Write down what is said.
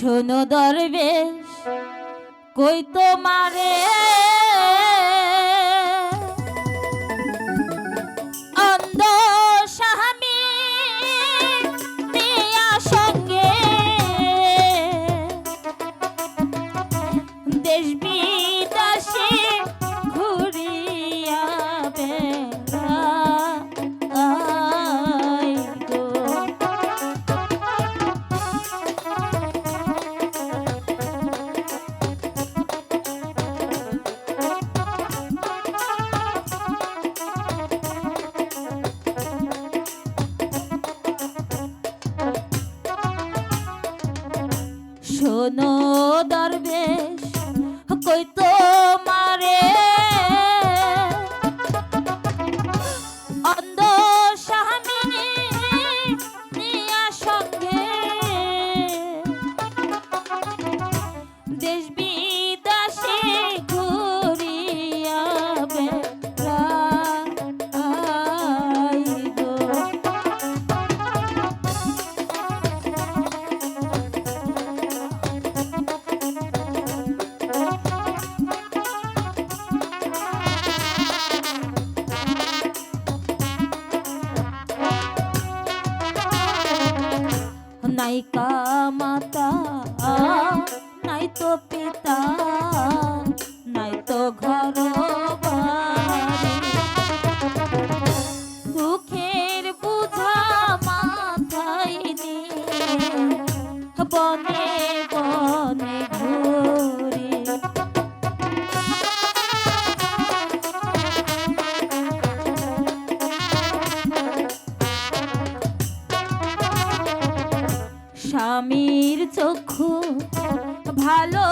শোনো দরবেশ কই তোমারে? দেশ বিদেশে ঘুরিয়া শোনো দরবেশ কই তো নাইকা মাতা নাই তো পিতা নাই তো ঘর। দুঃখের বুঝা মাথায় বনে স্বামীর চক্ষু ভালো